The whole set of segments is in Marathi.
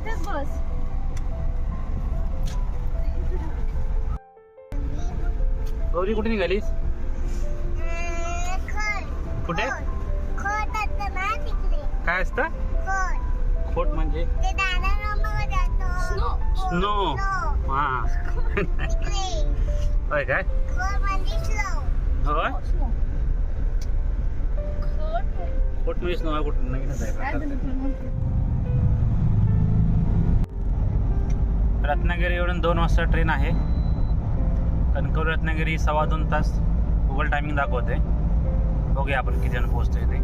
इथेच बस. गौरी कुठे निघालीस? कुठे? काय असतं? खोट म्हणजे. स्नो. हा. होय काय? म्हणजे स्लो होय? खड खोट म्हणजे स्नो कुठे नवीनच आहे रत्नागिरीवरून दोन वाजता ट्रेन आहे. कणकवली रत्नागिरी सव्वा दोन तास गुगल टायमिंग दाखवते. बघूया आपण किती जण पोहोचतोय ते.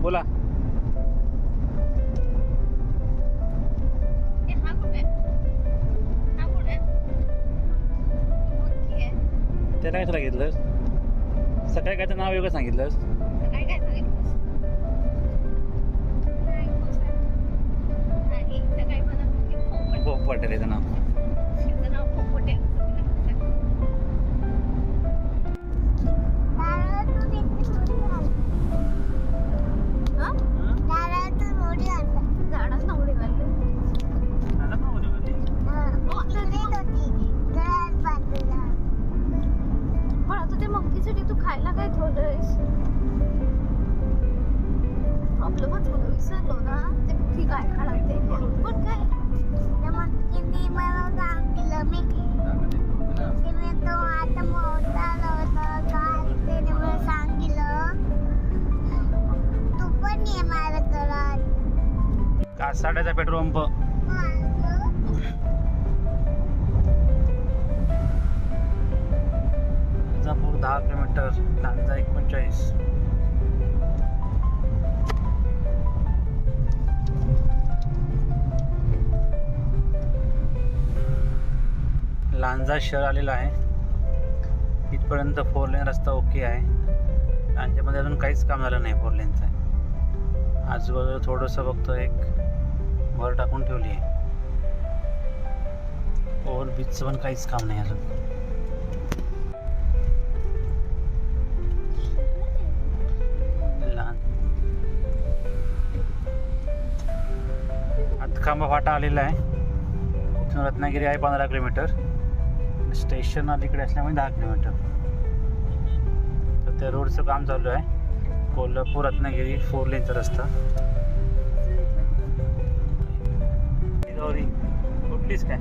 बोला. ए, हा कुठे? हा कुठे? मोठी आहे. ते काय सांगितलं सकाळी काय नाव वेगळं सांगितलंस? పడ్డారు ఏదైనా? घासाड्याचा पेट्रोल पंप. विजापूर दहा किलोमीटर लांजा एकोणचाळीस. लांजा शहर आलेला आहे. इथपर्यंत फोर लेन रस्ता ओके आहे. लांजामध्ये अजून काहीच काम झालं नाही फोर लेनचं आजूबाजूला थोडंसं फक्त एक. भर टाकून ठेवली आहे. ओव्हर बीचचं पण काहीच काम नाही अजून. लहान. फाटा आलेला आहे. इथून रत्नागिरी आहे पंधरा किलोमीटर. स्टेशन अलीकडे असल्यामुळे दहा किलोमीटर. तर त्या रोडचं काम चालू आहे. कोल्हापूर रत्नागिरी फोर लेनचा रस्ता. गौरी. कुठलीच काय.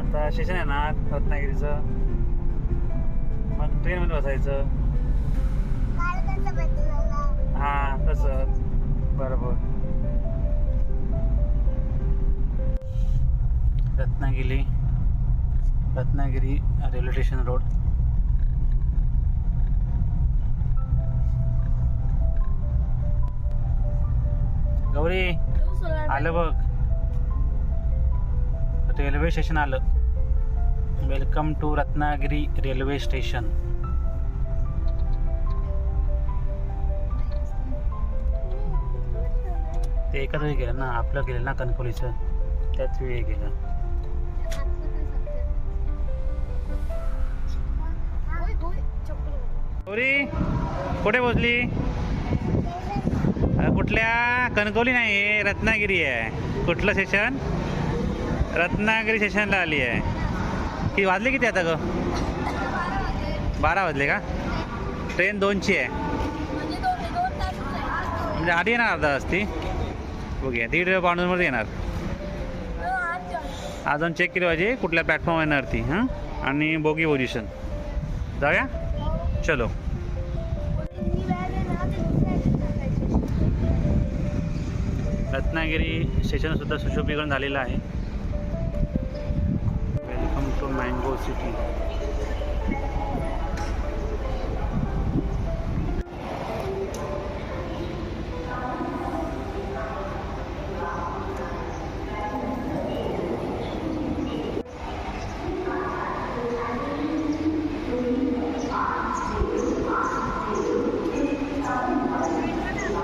आता स्टेशन आहे ना रत्नागिरीचं. मग ट्रेनमध्ये बसायचं. हा तसंच बरोबर. Ratnagiri. Ratnagiri railway station road Gauri. आलं बघ. रेल्वे स्टेशन आलं. Welcome to Ratnagiri railway station. ते एकाच वेळी गेलं ना आपलं गेलं ना कणकोलीचं त्याच वेळी गेलं. गौरी कुठे पोचली कुठल्या? कणकवली नाही रत्नागिरी आहे. कुठलं सेशन रत्नागिरी स्टेशनला आली आहे. की वाजले किती आता ग? बारा वाजले का? ट्रेन दोनची आहे. म्हणजे आधी येणार अर्धा तास ती बघूया दीड पाऊंडमध्ये येणार. अजून चेक केली पाहिजे कुठल्या प्लॅटफॉर्म येणार ती हां? आणि बोगी पोझिशन जाऊया? चलो. रत्नागिरी स्टेशन सुद्धा सुशोभीकरण झालेलं आहे. वेलकम टू मँगो सिटी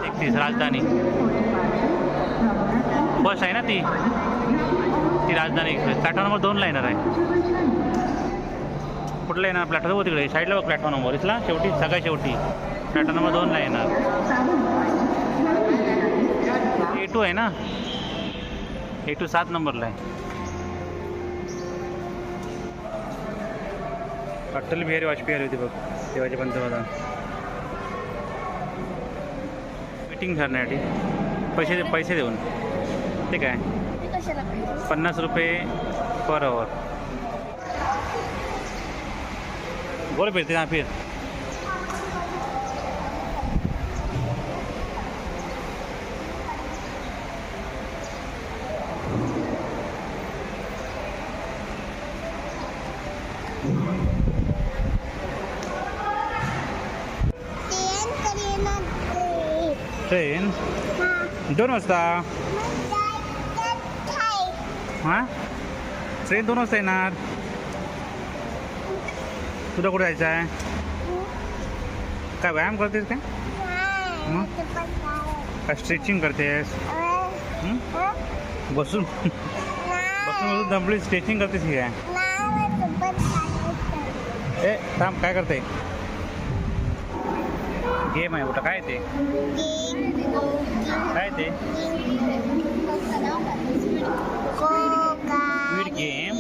एकतीस राजधानी बस आहे ना ती दोन लाईनर दोनला येणार आहे. कुठला येणार प्लॅटफॉर्म तिकडे. साईडला बघ प्लॅटफॉर्म नंबर इथला शेवटी सगळ्या शेवटी. प्लॅटफॉर्म नंबर दोनला येणार ए टू आहे ना? ए टू सात नंबरला आहे. अटल बिहारी वाजपेयी आली होती बघ. तेव्हाचे पंतप्रधान. मीटिंग करण्यासाठी पैसे पैसे देऊन. ते काय पन्नास रुपये पर आवर बोल फिरते ना फिर. ट्रेन दोन वाजता हां ट्रेन दोन वाजता येणार तुला कुठे जायचं आहे? काय व्यायाम करतेस काय? काय स्ट्रेचिंग करतेस? बसून? बसून बसून दमली स्ट्रेचिंग करतेस की काय. ए थांब काय करते? गेम आहे उठा काय ते? काय ते? स्पीड गेम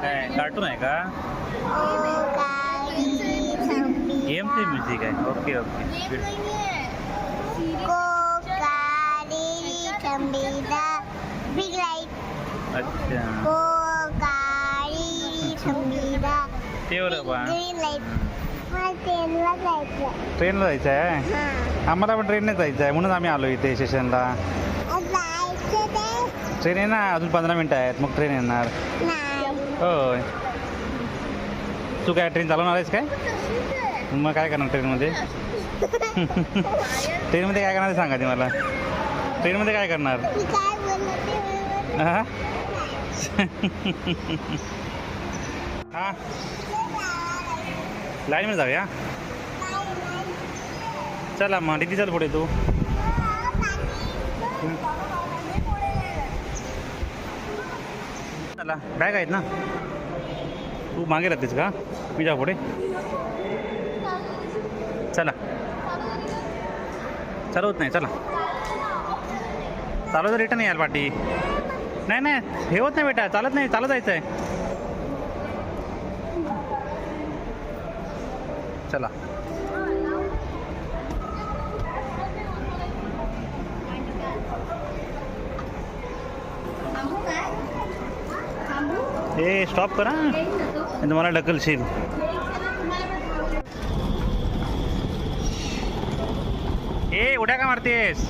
काय कार्टून आहे का? गेमचे म्युझिक आहे. ओके ओके स्पीड अच्छा. ते बरं बा. ग्रीन लाइट मला ट्रेनला जायचं आहे हां. आम्हाला पण ट्रेनने जायचं आहे म्हणून आम्ही आलो इथे स्टेशनला ते ट्रेन आहे ना अजून पंधरा मिनटं आहेत. मग ट्रेन येणार. होय. तू काय ट्रेन चालवणार आहेस काय? मग काय करणार ट्रेनमध्ये ट्रेनमध्ये काय करणार सांगा ते मला. ट्रेनमध्ये काय करणार? हा? हा? लाईनमध्ये जाऊया? चला मग किती चल पुढे तू? चला. बॅग आहेत ना? तू मागे राहतेस का? मी जा पुढे. चला. चालवत नाही चला. चालवत रिटर्न यायला पाठी नाही नाही हे होत नाही बेटा. चालत नाही चालत जायचं आहे चला हे स्टॉप करा. मी तुम्हाला ढकलशील ए उड्या का मारतेस?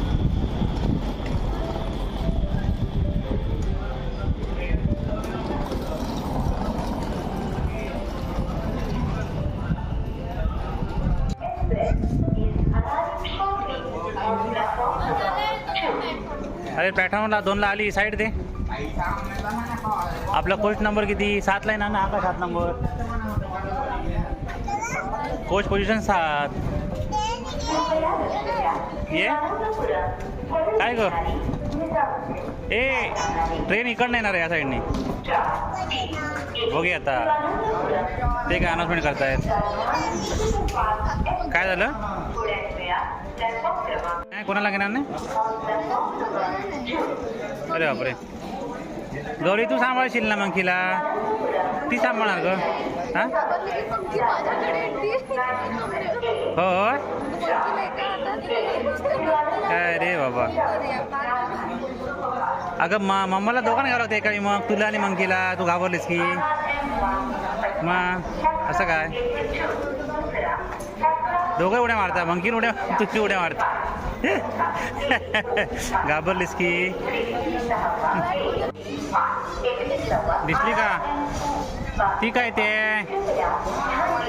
अरे प्लॅटफॉर्मला दोनला आली साईड दे. आपला कोच नंबर किती? सातला आहे ना ना सात नंबर कोच पोझिशन सात. ये? काय ग? ए ट्रेन इकडनं येणार आहे या साईडने बघे आता. ते काय अनाउन्समेंट करतायत. काय झालं? नाही कोणाला घेणार नाही? अरे बापरे. गौरी तू सांभाळशील ना मग तिला ती सांभाळणार ग. हा? हो काय रे बाबा. अगं म मम्माला दोघं घ्यावं लागते काही मग. तुला आणि मंकीला. तू घाबरलीस की. मग असं काय? दोघं उड्या मारता. मंकीन उड्या तुझी उड्या मारता. घाबरलीस की? दिसली का? ती काय ते?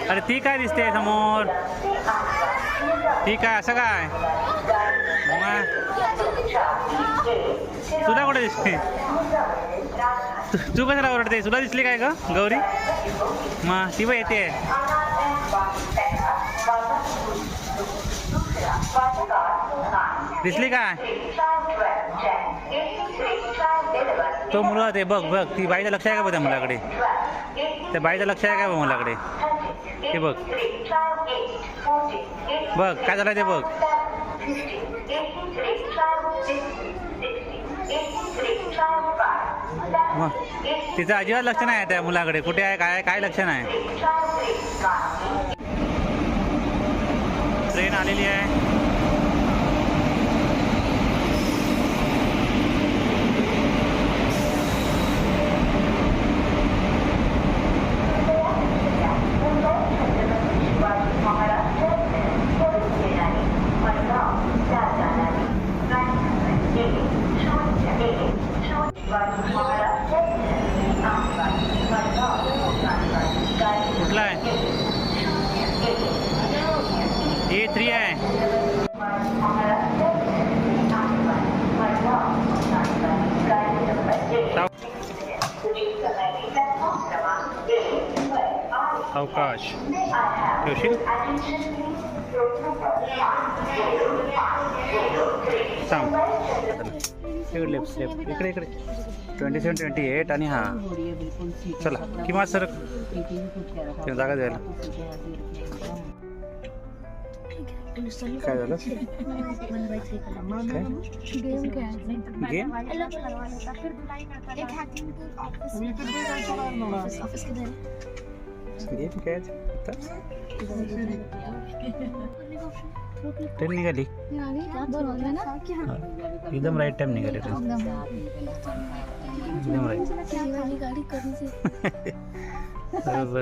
अरे ती काय दिसते समोर? ती काय असं काय? तुला कुठे दिसते? तू- तू कशाला ओरडते? तुला दिसली काय ग गौरी? मग ती पण येते. दिसली काय तो मुलगा ते बघ बघ ती बाईचं लक्ष आहे का बघ त्या मुलाकडे? त्या बाईचं लक्ष आहे काय बघ मुलाकडे? ते बघ. बघ काय झालं ते बघ. मग तिचं अजिबात लक्ष नाही आहे त्या मुलाकडे. कुठे आहे काय आहे, काय लक्ष नाही ट्रेन आलेली आहे. सांग इकडे लेफ़्ट लेफ़्ट इकडे इकडे. ट्वेंटी सेवन ट्वेंटी एट आणि हा. चला किंवा सर. जागा द्यायला. काय झालं? गेम गेम काय? ट्रेन निघाली. एकदम राईट टाइम निघाली ट्रेन एकदम राईट बरोबर.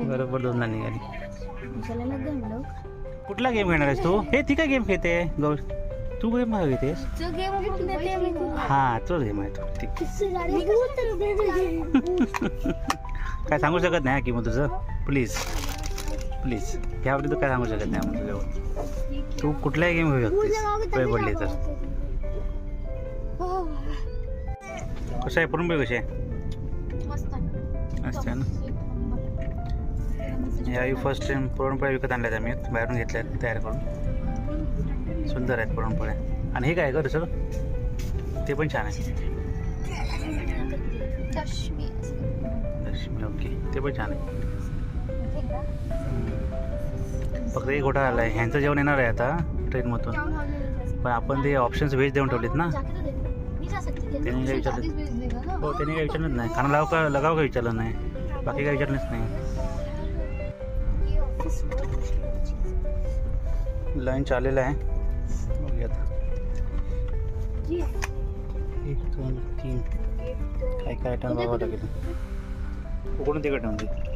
बरोबर दोनला निघाली. कुठला गेम खेळणार आहेस तू? हे ती काय गेम खेळते? गौर तू गेम घेतेस? हम देते हैं तोच गेम आहे तो. ठीक. काय सांगू शकत नाही की मग तुझं? प्लीज प्लीज ह्यावरती तू काय सांगू शकत नाही मग तुझ्यावर. तू कुठलाही गेम घेऊ शकतेस वेळ पडली तर. कसं आहे? पुरणपोळी कशी आहे. असते ना. यावेळी फर्स्ट टाइम पुरणपोळ्या विकत आणल्यात आम्ही. बाहेरून घेतल्या तयार करून. सुंदर आहेत पुरणपोळ्या. आणि हे काय आहे का दुसरं? ते पण छान आहे. दशमी ओके ते पण छान आहे. फक्त एक घोटाळा आला आहे ह्यांचं जेवण येणार आहे आता ट्रेनमधून. पण आपण ते ऑप्शन्स व्हेज देऊन ठेवलेत ना. त्यांनी काय विचारलं? हो त्यांनी काही विचारलंच नाही. खाना लाव का लगाव काही विचारलं नाही. बाकी काही विचारलंच नाही. लंच आलेलं आहे. आता एक दोन तीन. काय काय आयटम बघावं लागेल? उकडून तिकडे म्हणजे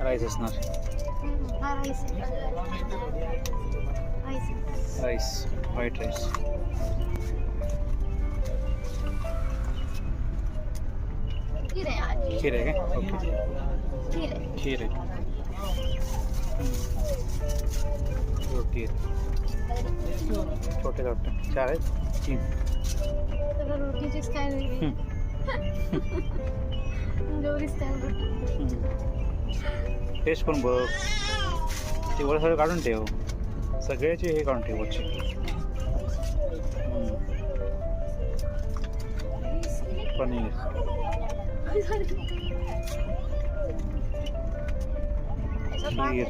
राईस असणार हा rice rice rice white rice खीर आहे आज खीर आहे काय ओके खीर आहे खीर आहे रोटी आहे छोटे छोटे चार आहेत तीन तर रोटीची स्टाईल वेगळी गौरी स्टाईल रोटी टेस्ट पण बघ. ते वर सगळं काढून ठेव. सगळ्याचे हे काढून ठेव वरचे. पनीर. त्याच्यात आहे,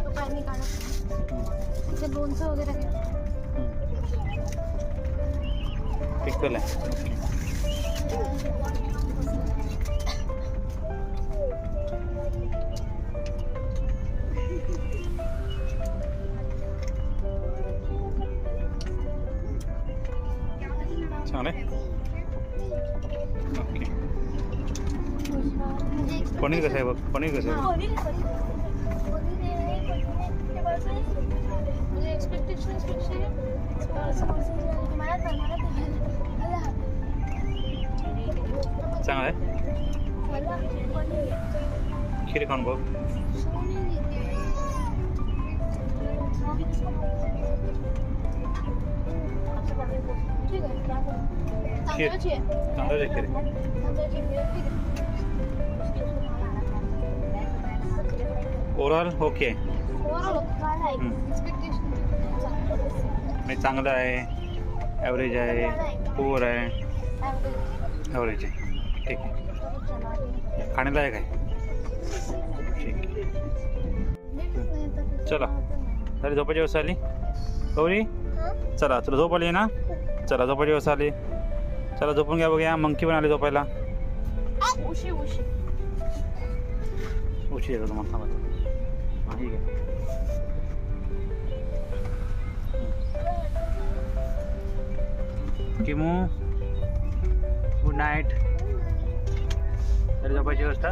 तर- मला तर- मला हा. चांगलं आहे मला पनीर खीर खाऊन बघ सोनी देते ठीक आहे तांदळाची आहे तांदळाची खीर। ओव्हरऑल ओके नाही चांगलं आहे. ॲव्हरेज आहे. पुअर आहे. ॲव्हरेज आहे. ठीक आहे. खाण्यालायक आहे ठीक आहे. चला. झाली झोपाची व्यवस्था आली गौरी? चला तुला झोप आली ना? चला झोपाची व्यवस्था आली. चला झोपून घ्या बघूया. मंकी पण आली झोपायला. उशी उशी. उशीर येतो तुम्हाला. ठीक आहे. किमू गुड नाईट तर झोपायची व्यवस्था?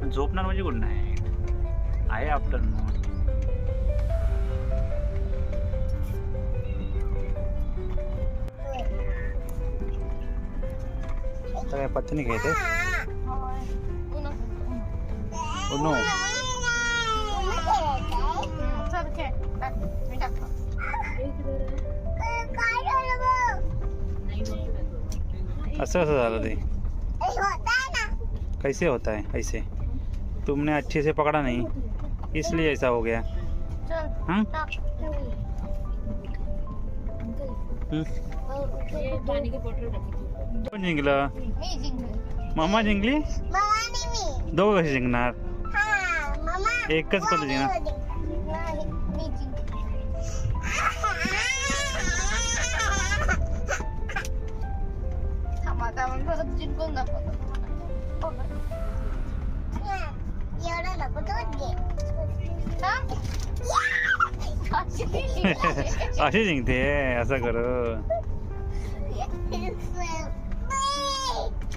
पण झोपणार म्हणजे गुड नाईट आहे आफ्टरनून आता काय पत्ते नाही घ्यायचे नो असं कसं झालं ते कैसे होता है? ऐसे। तुमने अच्छे से पकड़ा नहीं। इसलिए ऐसा हो गया। हाँ? हम्म. कोण जिंकलं मामा जिंकली दोघं कसे जिंकणार एकच कोणतं जिंकणार थांब. अशी जिंकले. अशी जिंकते असं कर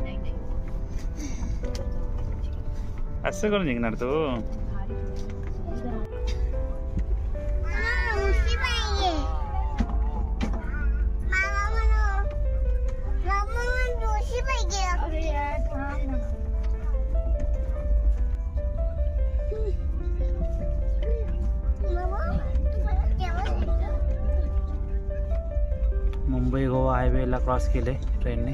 नाही, नाही. असं करून जिंकणार तू हायवेला क्रॉस केले ट्रेनने